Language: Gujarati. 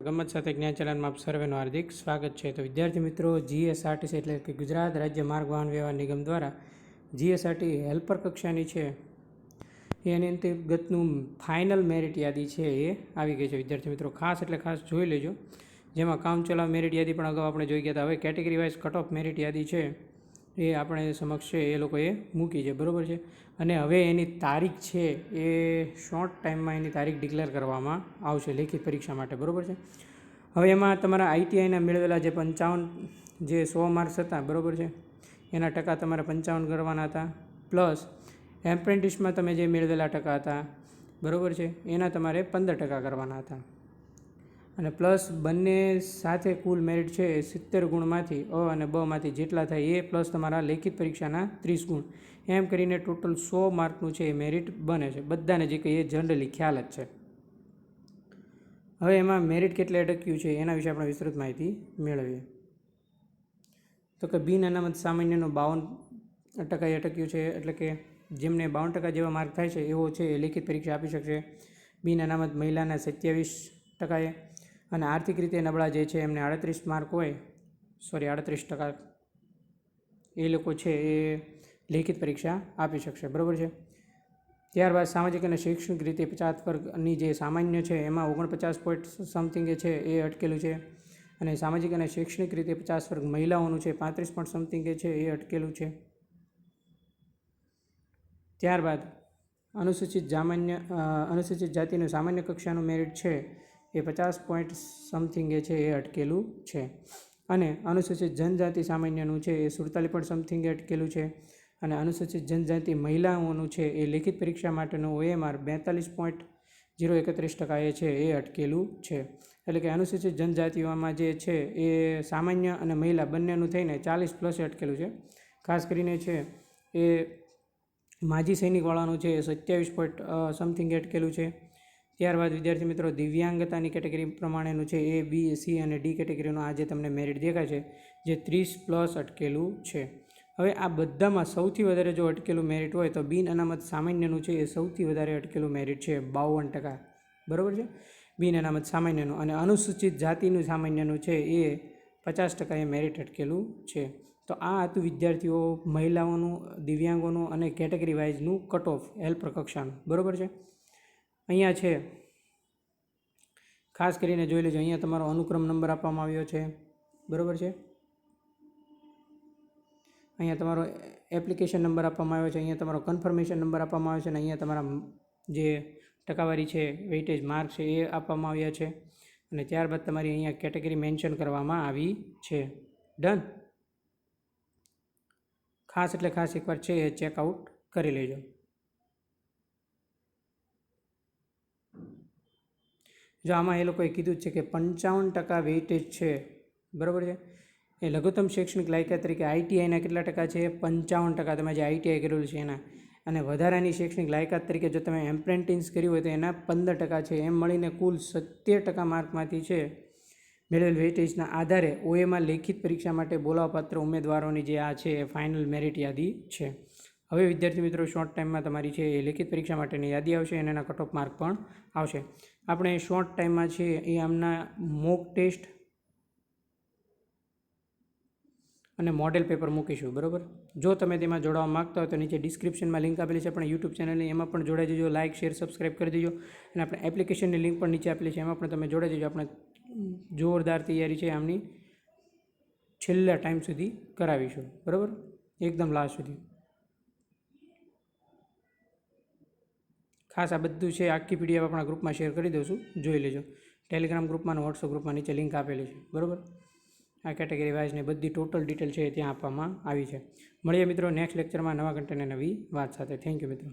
ગમત સાથે જ્ઞાન ચલનમાં આપ સર્વેનું હાર્દિક સ્વાગત છે. તો વિદ્યાર્થી મિત્રો, જીએસઆરટીસી એટલે કે ગુજરાત રાજ્ય માર્ગ વાહન વ્યવહાર નિગમ દ્વારા જીએસઆરટી હેલ્પર કક્ષાની છે. એની અંતર્ગતનું ફાઇનલ મેરિટ યાદી છે એ આવી ગઈ છે. વિદ્યાર્થી મિત્રો, ખાસ એટલે ખાસ જોઈ લેજો. જેમાં કામ ચલાવ મેરિટ યાદી પણ અગાઉ આપણે જોઈ ગયા હતા. હવે category wise cut off merit યાદી છે. એ આપણે સમક્ષ છે એ લોકોએ મૂકી છે, બરાબર છે? અને હવે એની તારીખ છે એ શોર્ટ ટાઈમમાં એની તારીખ ડિક્લેર કરવામાં આવશે લેખિત પરીક્ષા માટે, બરાબર છે? હવે એમાં તમારા આઈટીઆઈના મેળવેલા જે પંચાવન, જે સો માર્ક્સ હતા, બરાબર છે? એના ટકા તમારે પંચાવન કરવાના હતા પ્લસ એપ્રેન્ટિસમાં તમે જે મેળવેલા ટકા હતા, બરાબર છે? એના તમારે પંદર ટકા કરવાના હતા. અને પ્લસ બંને સાથે કુલ મેરિટ છે એ સિત્તેર ગુણમાંથી અ અને બમાંથી જેટલા થાય એ પ્લસ તમારા લેખિત પરીક્ષાના ત્રીસ ગુણ. એમ કરીને ટોટલ સો માર્કનું છે એ મેરિટ બને છે. બધાને જે કંઈ એ જનરલી ખ્યાલ જ છે. હવે એમાં મેરિટ કેટલે અટક્યું છે એના વિશે આપણે વિસ્તૃત માહિતી મેળવીએ. તો કે બિન અનામત સામાન્યનું બાવન ટકાએ અટક્યું છે એટલે કે જેમને બાવન ટકા જેવા માર્ક થાય છે એવો છે એ લેખિત પરીક્ષા આપી શકશે. બિન અનામત મહિલાના સત્યાવીસ ટકાએ અને આર્થિક રીતે નબળા જે છે એમને આડત્રીસ માર્ક હોય સોરી આડત્રીસ ટકા એ લોકો છે એ લેખિત પરીક્ષા આપી શકશે. બરાબર છે? ત્યારબાદ સામાજિક અને શૈક્ષણિક રીતે પચાસ વર્ગની જે સામાન્ય છે એમાં ઓગણપચાસ પોઈન્ટ સમથિંગ છે એ અટકેલું છે અને સામાજિક અને શૈક્ષણિક રીતે પચાસ વર્ગ મહિલાઓનું છે પાંત્રીસ પોઈન્ટ સમથિંગ છે એ અટકેલું છે. ત્યારબાદ અનુસૂચિત સામાન્ય અનુસૂચિત જાતિનું સામાન્ય કક્ષાનું મેરિટ છે એ પચાસ પોઈન્ટ સમથિંગ છે, એ અટકેલું છે. અને અનુસૂચિત જનજાતિ સામાન્યનું છે, એ સુડતાલીસ પોઈન્ટ સમથિંગ અટકેલું છે. અને અનુસૂચિત જનજાતિ મહિલાઓનું છે, એ લિખિત પરીક્ષા માટેનું ઓએમઆર બેતાલીસ પોઈન્ટ જીરો એકત્રીસ ટકા એ છે, એ અટકેલું છે. એટલે કે અનુસૂચિત જનજાતિઓમાં જે છે, એ સામાન્ય અને મહિલા બંનેનું થઈને ચાલીસ પ્લસ અટકેલું છે. ખાસ કરીને છે, એ માજી સૈનિકવાળાનું છે, એ સત્યાવીસ પોઈન્ટ સમથિંગ અટકેલું છે. ત્યારબાદ, વિદ્યાર્થી મિત્રો, દિવ્યાંગતાની કેટેગરી પ્રમાણેનું છે એ બી સી અને ડી કેટેગરીનું આજે તમને મેરિટ દેખાય છે, જે ત્રીસ પ્લસ અટકેલું છે. હવે આ બધામાં સૌથી વધારે જો અટકેલું મેરિટ હોય તો બિન અનામત સામાન્યનું છે એ સૌથી વધારે અટકેલું મેરિટ છે બાવન ટકા. બરાબર છે? બિન અનામત સામાન્યનું અને અનુસૂચિત જાતિનું સામાન્યનું છે એ પચાસ ટકા એ મેરિટ અટકેલું છે. તો આ હતું વિદ્યાર્થીઓ, મહિલાઓનું, દિવ્યાંગોનું અને કેટેગરી વાઇઝનું કટ ઓફ હેલ્પ કક્ષાનું બરાબર છે? અહીંયા છે. ખાસ કરીને જોઈ લેજો, અહીંયા તમારો અનુક્રમ નંબર આપવામાં આવ્યો છે. બરાબર છે? અહીંયા તમારો એપ્લિકેશન નંબર આપવામાં આવ્યો છે, અહીંયા તમારો કન્ફર્મેશન નંબર આપવામાં આવ્યો છે, અને અહીંયા તમારા જે ટકાવારી છે, વેઇટેજ માર્ક છે, એ આપવામાં આવ્યા છે. અને ત્યારબાદ તમારી અહીંયા કેટેગરી મેન્શન કરવામાં આવી છે. ડન? ખાસ એટલે ખાસ એકવાર છે એ ચેકઆઉટ કરી લેજો. જો આમાં એ લોકોએ કીધું છે કે પંચાવન ટકા વેઇટેજ છે, બરાબર છે? એ લઘુત્તમ શૈક્ષણિક લાયકાત તરીકે આઈટીઆઈના કેટલા ટકા છે? પંચાવન ટકા. તમે જે આઈટીઆઈ કરેલું છે એના. અને વધારાની શૈક્ષણિક લાયકાત તરીકે જો તમે એમ્પ્રેન્ટિન્સ કર્યું હોય તો એના પંદર ટકા છે. એમ મળીને કુલ સત્તેર ટકા માર્કમાંથી છે. મેળવેલ વેઇટેજના આધારે ઓએમાં લેખિત પરીક્ષા માટે બોલાવપાત્ર ઉમેદવારોની જે આ છે એ ફાઇનલ મેરિટ યાદી છે. હવે વિદ્યાર્થી મિત્રો શોર્ટ ટાઈમમાં તમારી છે એ લેખિત પરીક્ષા માટેની યાદી આવશે અને એના કટ માર્ક પણ આવશે. આપણે શોર્ટ ટાઈમમાં છે એ આમના મોક ટેસ્ટ અને મોડેલ પેપર મૂકીશું, બરાબર? જો તમે તેમાં જોડાવા માગતા હોય તો નીચે ડિસ્ક્રિપ્શનમાં લિંક આપેલી છે આપણે યુટ્યુબ ચેનલની એમાં પણ જોડાઈ જજો લાઇક શેર સબસ્ક્રાઇબ કરી દેજો, અને આપણે એપ્લિકેશનની લિંક પણ નીચે આપેલી છે, એમાં પણ તમે જોડાઈ જજો, આપણે જોરદાર તૈયારી છે આમની છેલ્લા ટાઈમ સુધી કરાવીશું, બરાબર? એકદમ લાસ્ટ સુધી. ખાસ આ બધું છે આખી પીડીએફ આપણા ગ્રુપમાં શેર કરી દઉં છું. જોઈ લેજો. ટેલિગ્રામ ગ્રુપમાં અને વોટ્સઅપ ગ્રુપમાં નીચે લિંક આપેલી છે. બરાબર? આ કેટેગરી વાઇઝની બધી ટોટલ ડિટેલ છે ત્યાં આપવામાં આવી છે. મળીએ મિત્રો નેક્સ્ટ લેક્ચરમાં નવા કન્ટેન્ટ નવી વાત સાથે. થેન્ક યુ મિત્રો.